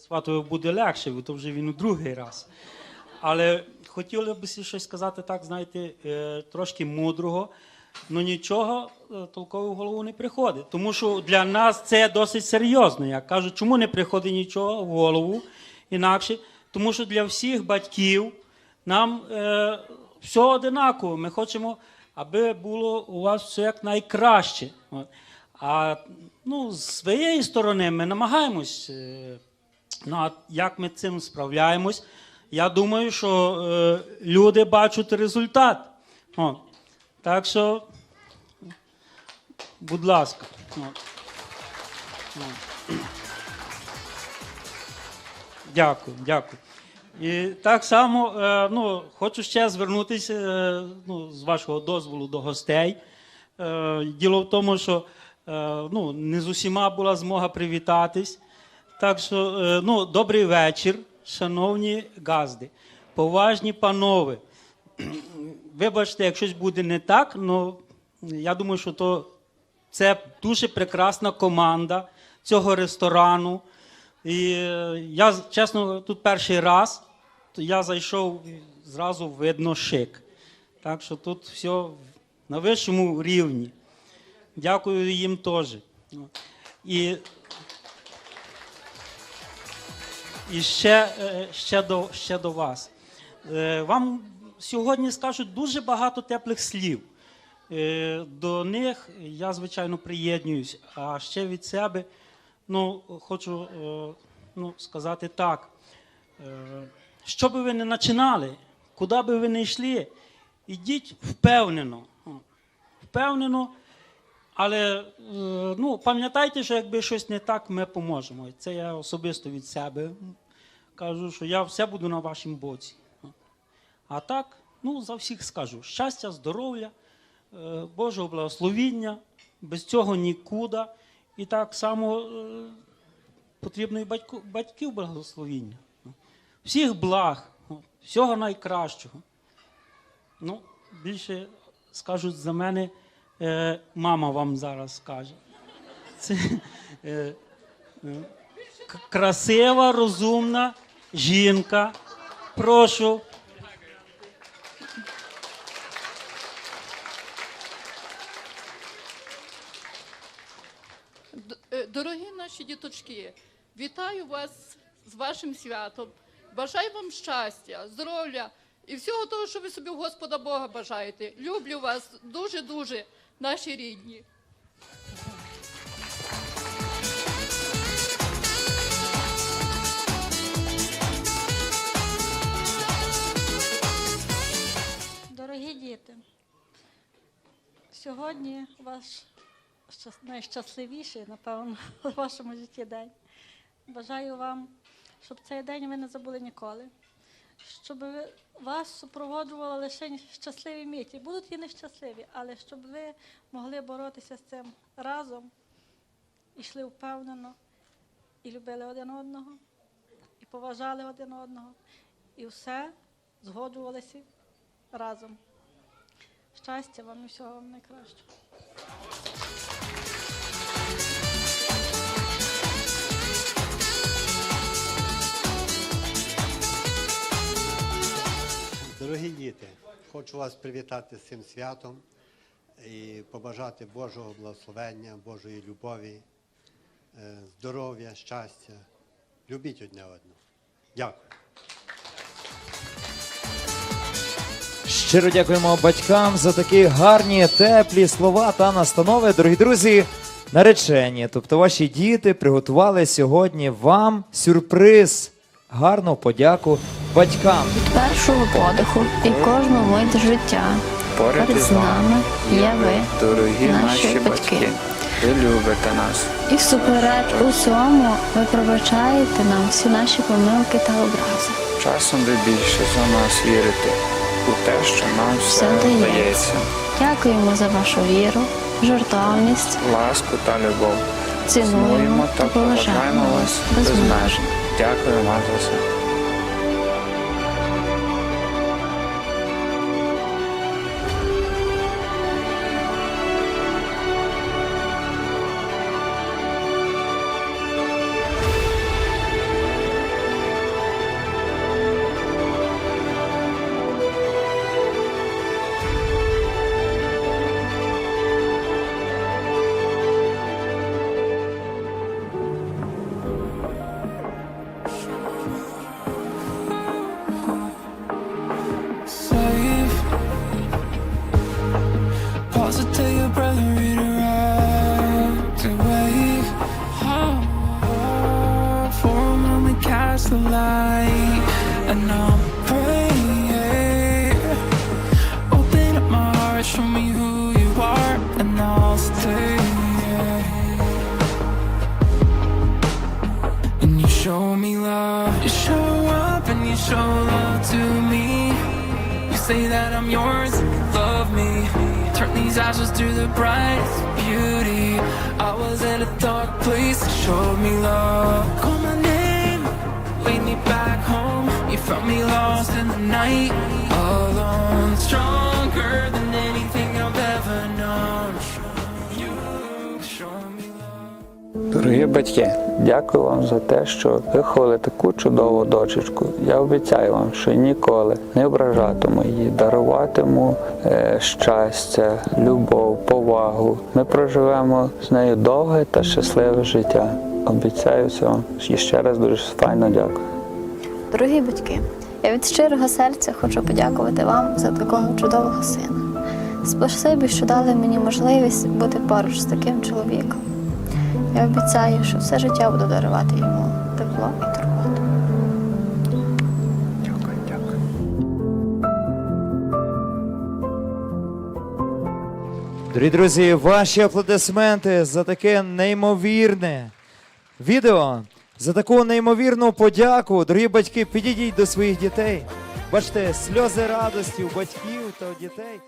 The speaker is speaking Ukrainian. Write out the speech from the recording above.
сватові буде легше, бо то вже він у другий раз. Але хотіли б щось сказати так, знаєте, е, трошки мудрого. Ну нічого е, толково в голову не приходить. Тому що для нас це досить серйозно. Я кажу, чому не приходить нічого в голову інакше? Тому що для всіх батьків нам е, все одинаково. Ми хочемо, аби було у вас все як найкраще. А ну, з своєї сторони ми намагаємось. Ну, а як ми цим справляємось? Я думаю, що е, люди бачать результат. О, так що, будь ласка. О. О. Дякую, дякую. І так само е, ну, хочу ще звернутися е, ну, з вашого дозволу до гостей. Е, Діло в тому, що е, ну, не з усіма була змога привітатись. Так що, е, ну, добрий вечір, шановні газди, поважні панове. Вибачте, як щось буде не так, але я думаю, що то це дуже прекрасна команда цього ресторану. І е, я, чесно, тут перший раз, я зайшов зразу видно шик. Так що тут все на вищому рівні. Дякую їм теж. І, і ще, е, ще, до, ще до вас. Е, Вам сьогодні скажуть дуже багато теплих слів. Е, До них я, звичайно, приєднуюсь. А ще від себе ну, хочу ну, сказати так. Що би ви не починали, куди би ви не йшли, ідіть впевнено. Впевнено, але е, ну, пам'ятайте, що якби щось не так, ми поможемо. Це я особисто від себе кажу, що я все буду на вашому боці. А так, ну, за всіх скажу: щастя, здоров'я, е, Божого благословіння, без цього нікуди. І так само е, потрібно і батьків благословіння. Всіх благ, всього найкращого. Ну, більше скажуть за мене, е, мама вам зараз скаже. Це е, е, красива, розумна жінка. Прошу. Дорогі наші діточки, вітаю вас з вашим святом. Бажаю вам щастя, здоров'я і всього того, що ви собі в Господа Бога бажаєте. Люблю вас дуже-дуже, наші рідні. Дорогі діти, сьогодні ваш найщасливіший, напевно, у вашому житті день. Бажаю вам, щоб цей день ви не забули ніколи, щоб вас супроводжували лише щасливі миті. Будуть і нещасливі, але щоб ви могли боротися з цим разом, йшли впевнено, і любили один одного, і поважали один одного, і все згоджувалися разом. Щастя вам і всього вам найкращого. Хочу вас привітати з цим святом і побажати Божого благословення, Божої любові, е, здоров'я, щастя. Любіть одне одного. Дякую. Щиро дякуємо батькам за такі гарні, теплі слова та настанови. Дорогі друзі, наречені, тобто ваші діти приготували сьогодні вам сюрприз. Гарну подяку батькам. Від першого подиху і кожну мить життя. Поряд з нами є ви, дорогі наші наші батьки. батьки. Ви любите нас. І всупереч усьому ви пробачаєте нам всі наші помилки та образи. Часом ви більше за нас вірите у те, що нам Все все вдається. Дякуємо за вашу віру, жертовність, Ласку та любов. цінуємо та поважаємо вас безмежно. безмежно. Дякую вам за все. Show love to me. You say that I'm yours, love me. Turn these ashes to the brightest beauty. I was in a dark place, showed me love. Call my name, lead me back home. You found me lost in the night, alone, stronger Дорогі батьки, дякую вам за те, що виховали таку чудову дочечку. Я обіцяю вам, що ніколи не ображатиму її, даруватиму е, щастя, любов, повагу. Ми проживемо з нею довге та щасливе життя. Обіцяю це вам. І ще раз дуже файно дякую. Дорогі батьки, я від щирого серця хочу подякувати вам за такого чудового сина. Спасибі, що дали мені можливість бути поруч з таким чоловіком. Я обіцяю, що все життя буду дарувати йому тепло і турботу. Дякую, дякую. Дорогі друзі, ваші аплодисменти за таке неймовірне відео, за таку неймовірну подяку. Дорогі батьки, підійдіть до своїх дітей. Бачите, сльози радості у батьків та у дітей.